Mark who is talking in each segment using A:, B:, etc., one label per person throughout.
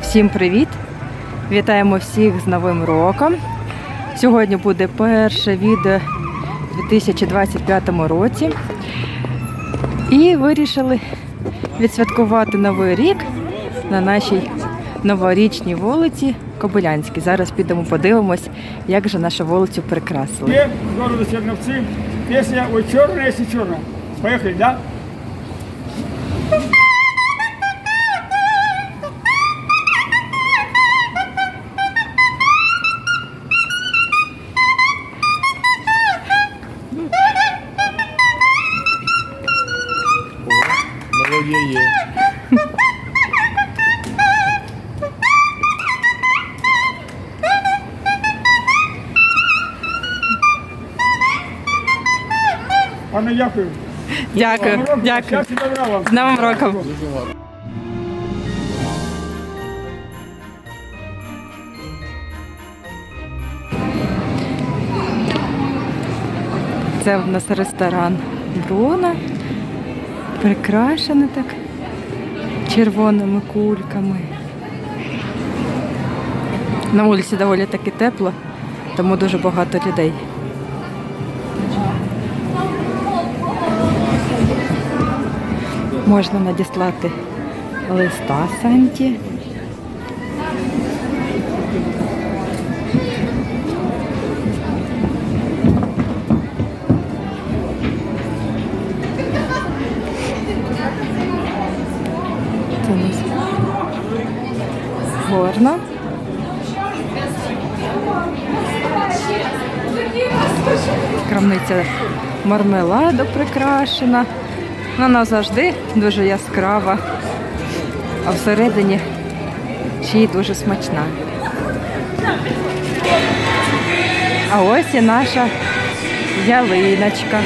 A: Всім привіт! Вітаємо всіх з Новим роком. Сьогодні буде перше відео у 2025 році. І вирішили відсвяткувати Новий рік на нашій новорічній вулиці Кобилянській. Зараз підемо подивимось, як же нашу вулицю прикрасили.
B: Є. Песня «Ой, черная, если черная». Поехали, да? Пане, дякую.
A: Дякую, дякую. З Новим роком! Це в нас ресторан Бруно. Прикрашений так червоними кульками. На вулиці доволі таки тепло, тому дуже багато людей. Можна надіслати листа Санті. Це. Крамниця мармеладу прикрашена. Вона завжди дуже яскрава, а всередині й дуже смачна. А ось і наша ялиночка.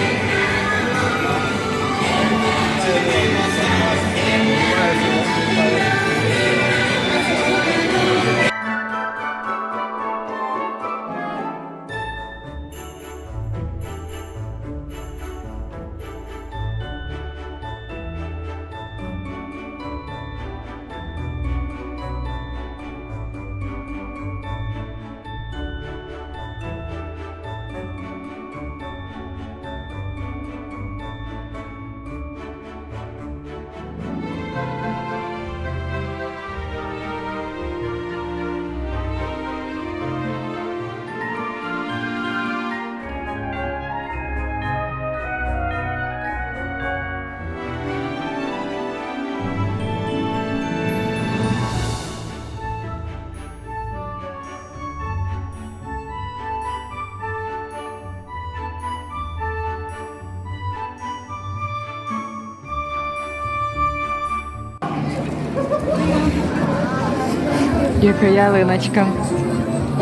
A: Яка ялиночка.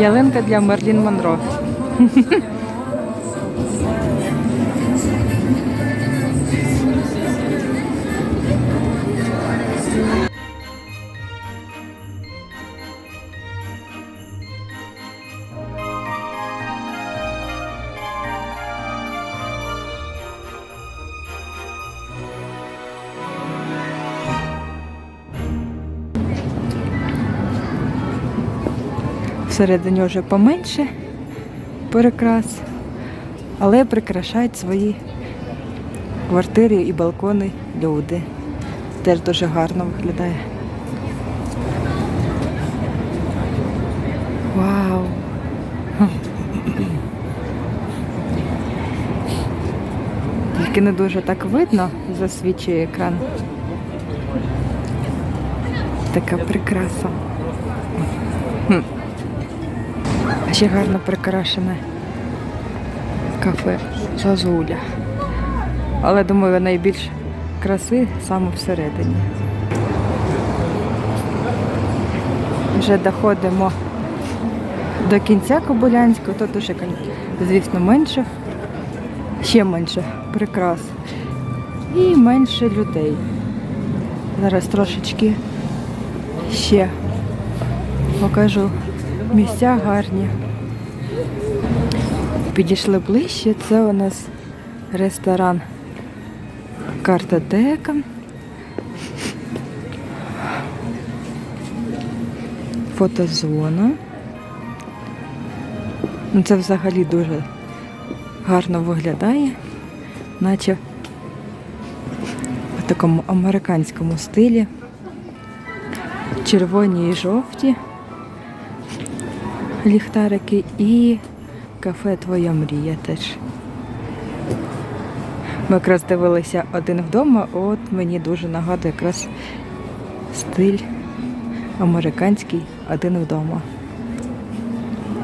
A: Ялинка для Мерлін Монро. Всередині вже поменше перекрас, але прикрашають свої квартири і балкони люди. Теж дуже гарно виглядає. Вау! Тільки не дуже так видно, засвічує екран. Така прикраса. Хм. Ще гарно прикрашене кафе Зазуля. Але думаю, найбільш краси саме всередині. Вже доходимо до кінця Кобилянського, тут уже, звісно, менше, ще менше прикрас і менше людей. Зараз трошечки ще покажу місця гарні. Підійшли ближче, це у нас ресторан Картотека. Фотозона. Ну, це взагалі дуже гарно виглядає, наче в такому американському стилі. Червоні і жовті ліхтарики і кафе Твоя мрія теж. Ми якраз дивилися один вдома, от мені дуже нагадує якраз стиль американський один вдома.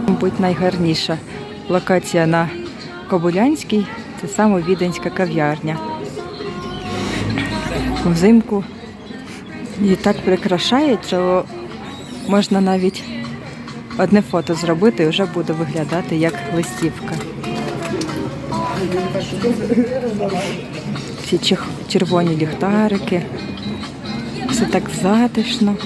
A: Мабуть, найгарніша локація на Кобилянській це саме віденська кав'ярня. Взимку її так прикрашають, що можна навіть одне фото зробити і вже буде виглядати як листівка. Ці червоні ліхтарики. Все так затишно.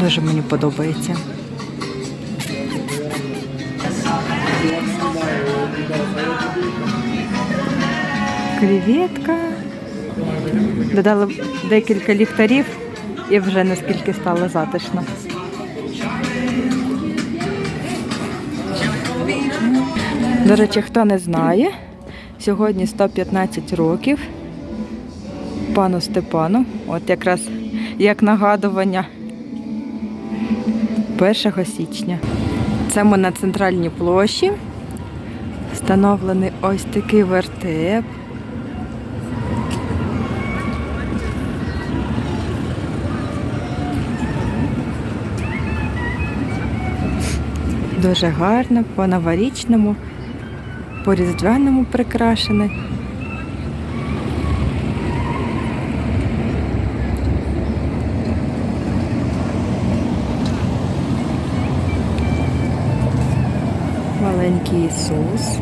A: Дуже мені подобається. Креветка. Додали декілька ліхтарів і вже наскільки стало затишно. До речі, хто не знає, сьогодні 115 років пану Степану. От якраз як нагадування 1 січня. Це ми на центральній площі. Встановлений ось такий вертеп. Дуже гарно, по новорічному, по різдвяному прикрашене. Маленький Ісус.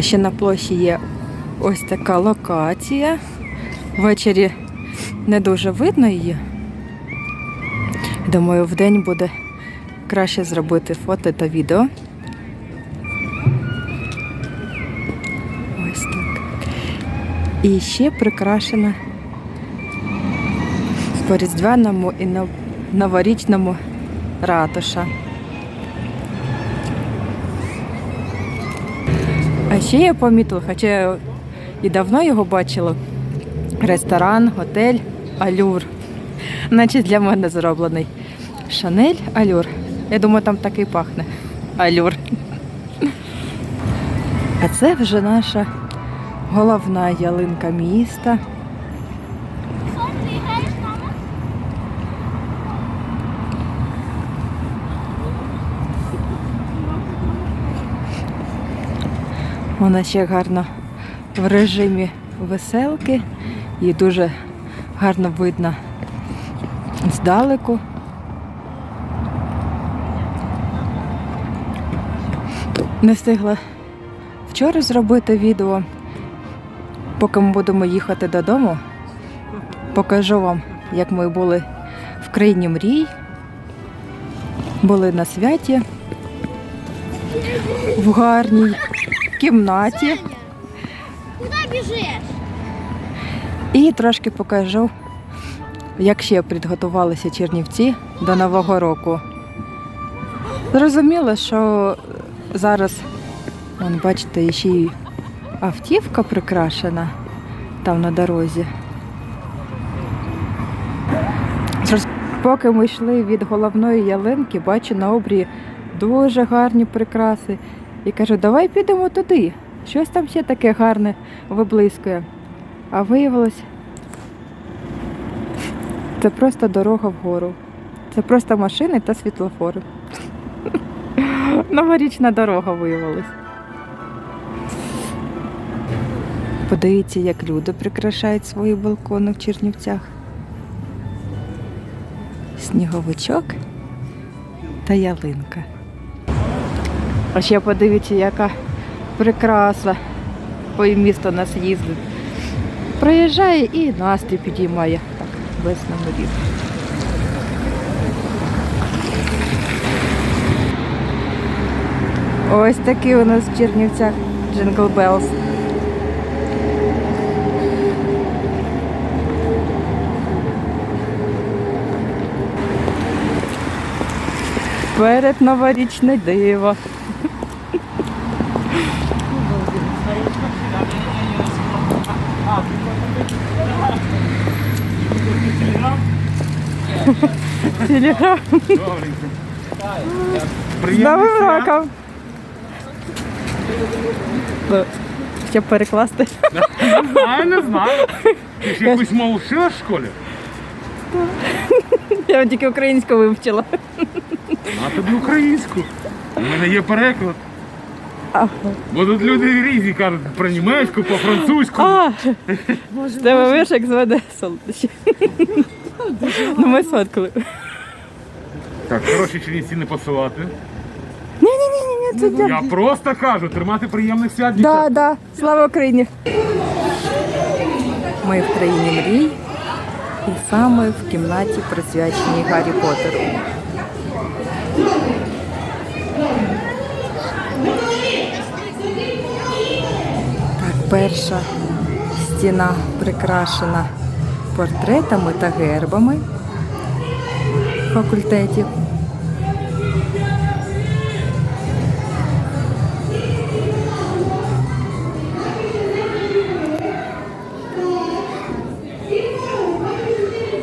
A: Ще на площі є ось така локація. Ввечері не дуже видно її. Думаю, в день буде краще зробити фото та відео. Ось так. І ще прикрашена по різдвяному і новорічному ратуша. Ще я помітила, хоча і давно його бачила. Ресторан, готель, алюр. Наче для мене зроблений. Шанель Алюр. Я думаю, там так і пахне. Алюр. А це вже наша головна ялинка міста. Вона ще гарно в режимі веселки. Її дуже гарно видно здалеку. Не встигла вчора зробити відео. Поки ми будемо їхати додому, покажу вам, як ми були в країні мрій, були на святі, в гарній кімнаті.
C: Куда бежишь?
A: І трошки покажу, як ще підготувалися Чернівці до Нового року. Зрозуміло, що зараз, вон, бачите, ще й автівка прикрашена там на дорозі. Поки ми йшли від головної ялинки, бачу на обрії дуже гарні прикраси. І кажу, давай підемо туди. Щось там ще таке гарне виблискує. А виявилось, це просто дорога вгору. Це просто машини та світлофори. Новорічна дорога виявилась. Подивіться, як люди прикрашають свої балкони в Чернівцях. Сніговичок та ялинка. А ще подивіться, яка прикраса по місту нас їздить. Проїжджає і настрій підіймає. Так, весь номерів. Ось такий у нас в Чернівцях Jingle Bells. Перед новорічне диво. Телеграм. З Новим роком. Щоб перекласти.
D: А, не знаю. Ти ж якусь мову вчила в школі?
A: Я тільки українську вивчила.
D: А тобі українську. У мене є переклад. Бо тут люди різні кажуть про німецьку, по французьку.
A: А, тебе виш, як зведе солодощі. Ну ми сфоткали.
D: Так, хороші чинівці не посилати.
A: Ні-ні-ні, це.
D: Я просто кажу, тримати приємних свят.
A: Да,
D: дівчат.
A: да, слава Україні. Ми в країні мрій і саме в кімнаті присвяченій Гаррі Поттеру. Так, перша стіна прикрашена портретами та гербами факультетів.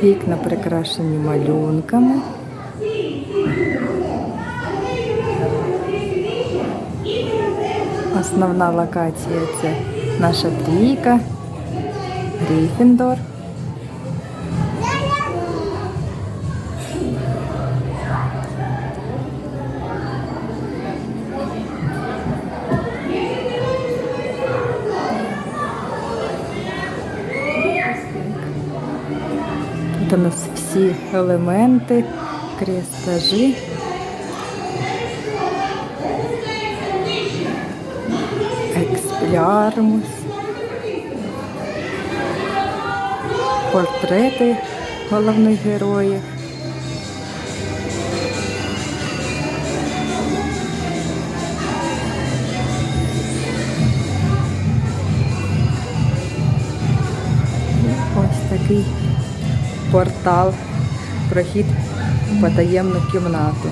A: Вікна прикрашені малюнками. Основна локація це наша трійка, Гриффіндор. Елементи, крестажі. Експлярмус. Портрети головних героїв. Ось такий портал, прохід в потаємну кімнату.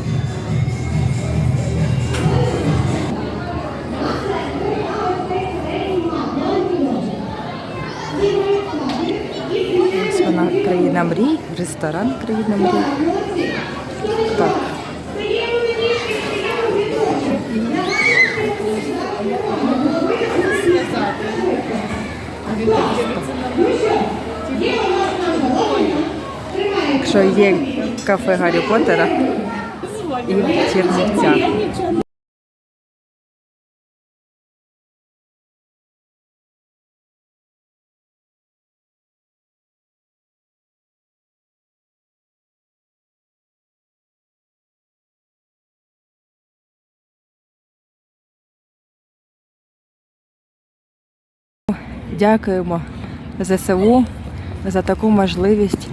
A: Ось вона країна мрій, ресторан країна мрій. Так. Якщо є кафе Гаррі Поттера і в Чернівцях. Дякуємо ЗСУ за таку можливість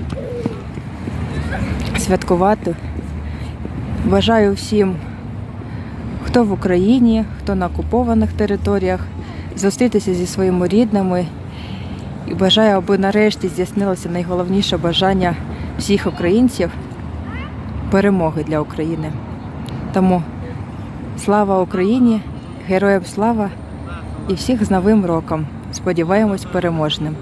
A: святкувати. Бажаю всім, хто в Україні, хто на окупованих територіях, зустрітися зі своїми рідними. І бажаю, аби нарешті здійснилося найголовніше бажання всіх українців перемоги для України. Тому слава Україні, героям слава і всіх з Новим роком! Сподіваємось переможним.